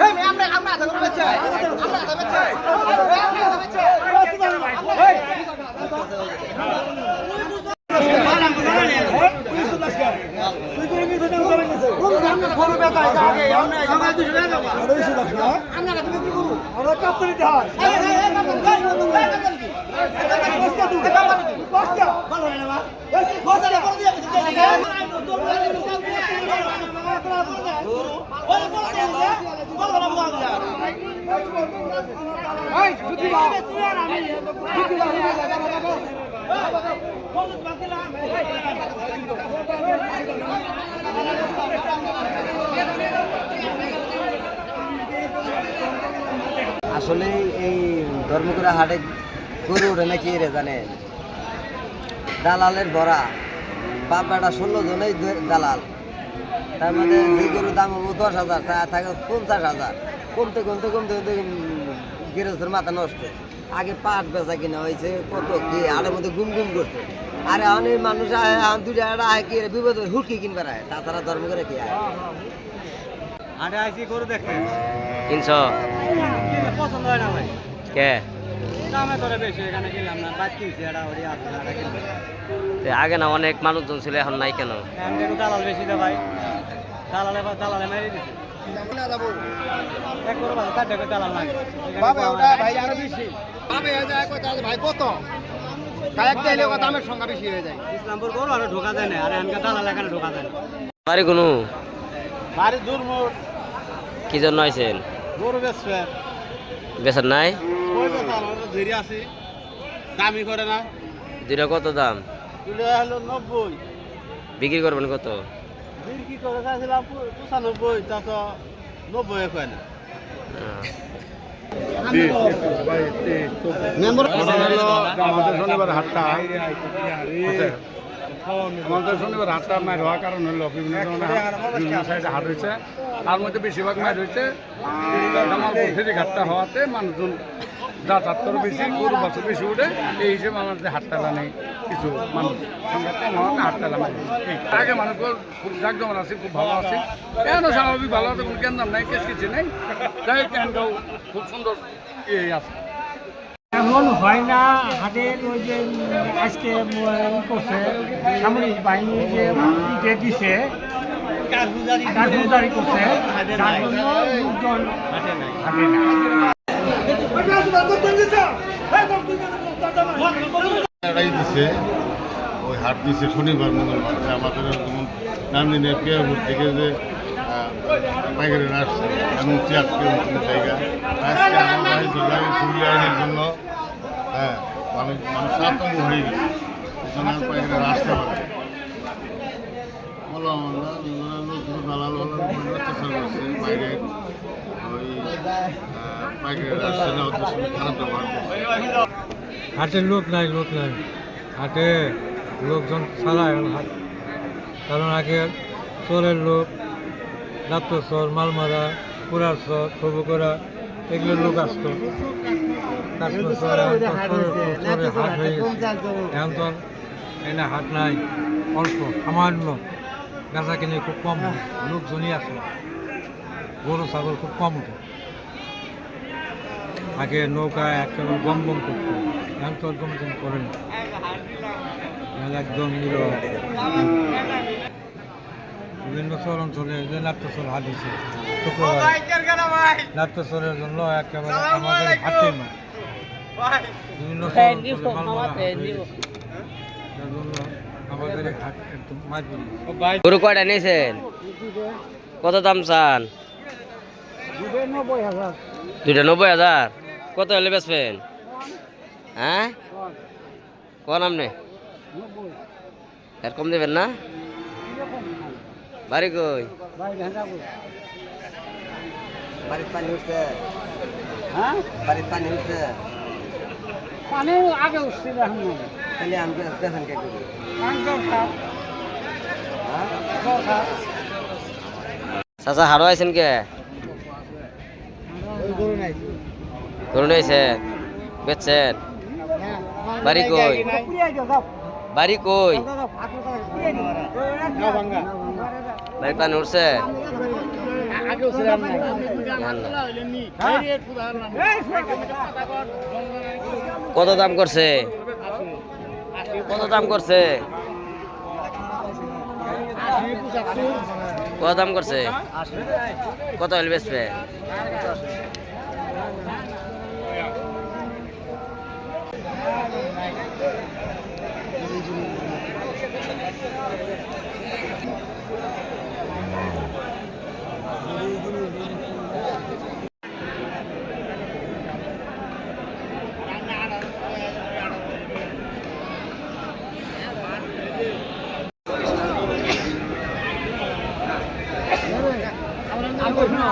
আমরা আমরা আমরা আমরা করতে হয় Thank you. আসলে এই ধর্মকুড়া হাটে গরু ওঠে নাকি রে জানেন দালালের ভরা বাপ বেটা ষোলো জনেই দালাল। তার মানে যে গরুর দাম হব দশ হাজার তা থাকে পঞ্চাশ হাজার। কমতে কমতে কমতে কমতে গৃহস্থের মাথা নষ্ট। আগে পাট বেচা কিনা হয়েছে কত কি আড়ের মধ্যে গুম গুম করছে। আরে অনেক মানুষ আয় দুটা একটা আয় কি বিপদ হয়, হুটকি কিনবার আয়। তাছাড়া ধর্ম করে কি আয়? আরে আইসি গরু দেখে তিনশো পছন্দ হয় না ভাই। কে? দামে ধরে বেশি এখানে কিনলাম না। বাদ কিনছি এটা ওরি আছে এটা কিনলাম আগে না অনেক মানুষজন ছিল এখন নাই কেন? দালাল বেশি দে ভাই। দালালে দালালে মেরে দিছে বেশি। বেশি বাড়ি বাড়ি দূর কি জন্য আইছেন? গরু বেচবে বেচার নাই? দামি করে না? দুইটা কত দাম? তুলে হলো নব্বই। বিক্রি করবেন কত? বিক্রি করে চাইছিলাম পঁচানব্বই তা তো নব্বই হয় না। আমাদের শনিবার হাটটা। আছে। আমাদের শনিবার হাটটা মার হওয়ার কারণ হলো বিভিন্ন ধরনের বিভিন্ন সাইডে হাট হয়েছে। তার মধ্যে বেশিরভাগ মার হয়েছে। জামালপুর ঘাটটা হওয়াতে মানুষজন যাতায়াত করে বেশি, গরু বাছুর বেশি উঠে, এই হিসেবে আমাদের হাটটা নেই। কিছু মানুষ কম হওয়াতে হাটটা মানে আগে মানুষ খুব জাকজমা আছে, খুব ভালো আছে। কেন স্বাভাবিক ভালো আছে, কোনো কেন্দ্র নাই, কেস কিছু নেই। যাই কেন্দ্রও খুব সুন্দর ইয়ে আছে। এমন হয় না হাটের ওই যে আজকে করছে সামরিক বাহিনী যে ইটে দিছে কারগুজারি করছে ওই হাট দিছে শনিবার মঙ্গলবার আমাদের যেমন নামদিনের পেয়ারপুর থেকে যে আহ, পাইকারিরা আসছে এমন চেয়ার জায়গা আজকে আমার ভাই জন্য হ্যাঁ মানুষ মানুষ আতঙ্ক হয়ে গেছে। জন্য আর পাইকারিরা আসতে পারে করছে লোক নাই লোক নাই। হাটে লোকজন ছাড়ায় এখন হাট। কারণ আগে চোরের লোক, ডাক্তার চর, মালমারা পুরার চর সবুকরা এগুলো লোক আসতো। এখন তো চর, হাট এনে নাই অল্প সামান্য। গাঁজা কিনে খুব কম লোকজনই আছে। গরু ছাগল খুব কম উঠে। আগে নৌকায় একেবারে গম গম করতো এখন তো গম গম করে না। একদম বিভিন্ন শহর অঞ্চলে যে নাট্যশোর হাট দিচ্ছে শুক্রবার জন্য একেবারে আমাদের হাটে না বিভিন্ন গরু কয়টা নিয়েছেন? কত দাম চান? দুইটা নব্বই হাজার। কত হলে বেচবেন? হ্যাঁ? কোন আপনি এর কম দেবেন না? বাড়ি কই? বাড়ির পানি উঠছে। হ্যাঁ? বাড়ির পানি উঠছে। পানি আগে উঠছিল এখন নয়। তাহলে আমি পেছন কে করি এখন জল খাও হ্যাঁ জল খাও চাচা হারো আছেন কে ওই গরু নাই গরু নিয়েছে বেচছেন বাড়ি কই বাড়ি কই বাড়ি প্লান উঠছে ধান না। কত দাম করছে? কত দাম করছে? কত দাম করছে? কত হলে বেচবে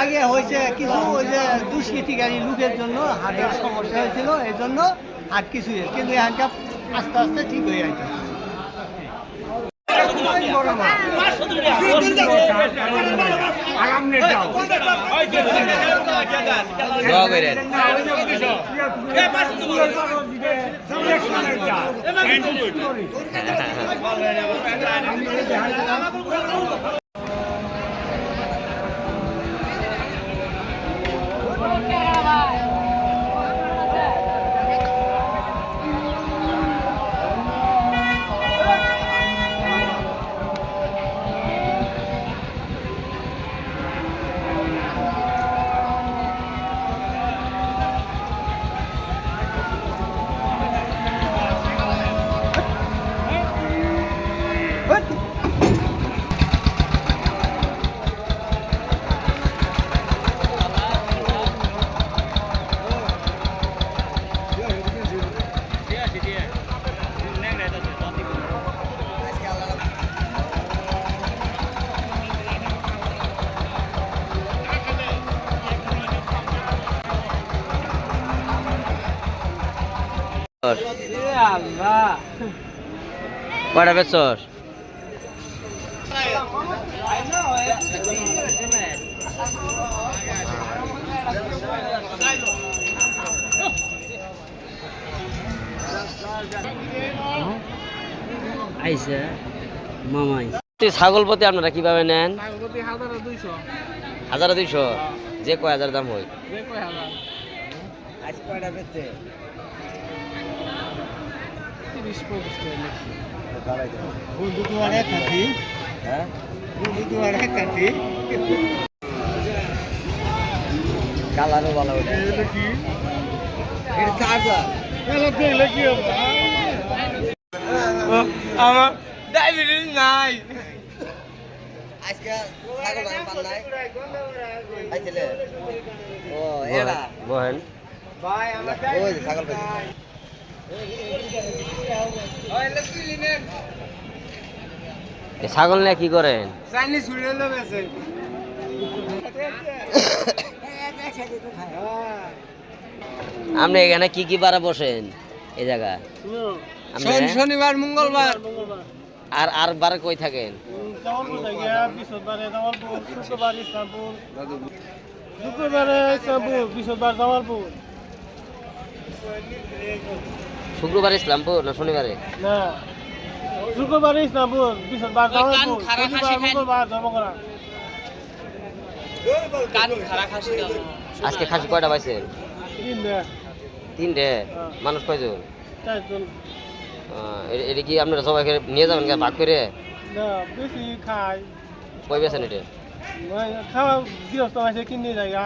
আগে হয়েছে কিছু ওই যে দুষ্কৃতিকারী লোকের জন্য হাটের সমস্যা হয়েছিল এই জন্য হাট কিছু। কিন্তু এখানকার আস্তে আস্তে ঠিক হয়ে যাচ্ছে দোয়া করেন কয়টা আইসা ছাগল প্রতি আপনারা কীভাবে নেন? হাজার দুইশো। যে কয় হাজার দাম হয়? আজ কয়টা বেচছে হ্যাঁ কালারও ভালো ওটা এটা চার্জার আমার ডায়াবেটিস নাই আজকে ছাগল আর পান নাই আইছিলে ও এরা বহেন ভাই আমরা ছাগল ছাগল নিয়ে কি করেন? আপনি এখানে কি কি বারে বসেন? এই জায়গা। শনিবার মঙ্গলবার। আর আর বারে কই থাকেন? বৃহস্পতিবারে শুক্রবার জামালপুর। শুক্রবার ইসলামপুর না শনিবারে? না শুক্রবারে ইসলামপুর বৃহস্পতিবার মঙ্গলবার ধর্মকরা আজকে খাসি কয়টা দেয় তিনটে। মানুষ কয়জন? চারজন। এটা কি আপনারা সবাইকে নিয়ে যাবেন ভাগ করে? না বেশি খায়। কই বেছেন এটা? খাওয়া গৃহস্থ আছে কিনে জায়গা